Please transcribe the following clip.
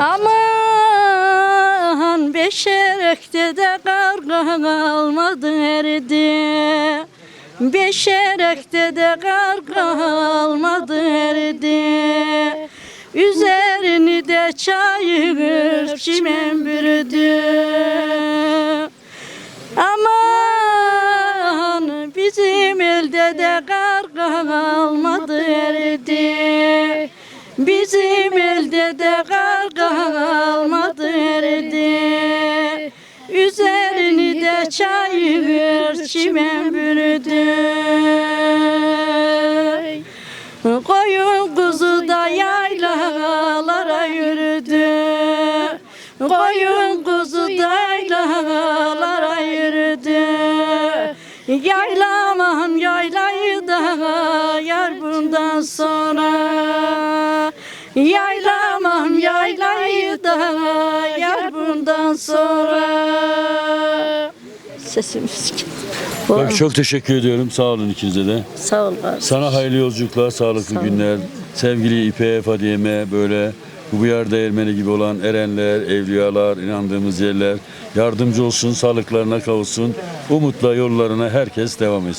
Aman beşerekte de karga kalmadı eridi. Beşerekte de karga kalmadı eridi. Üzerini de çayır çimen bürüdü. Aman bizim elde de karga kalmadı eridi. Bizim elde de karga kalmadı eridi. Üzerini de çayır çimen bürüdü. Koyun kuzu da yaylalara yürüdü. Koyun kuzu da yaylalara yürüdü. Yaylamam yaylayı da yar bundan sonra. Yaylamam yaylayı da yar bundan sonra. Sesimiz. Bak çok teşekkür ediyorum. Sağ olun ikinize de. Sağ ol. Sana hayırlı yolculuklar, sağlıklı günler. Sevgili İpek'e, Fadiye'me böyle bu yer değirmeni gibi olan erenler, evliyalar, inandığımız yerler yardımcı olsun, sağlıklarına kavuşsun. Umutla yollarına herkes devam etsin.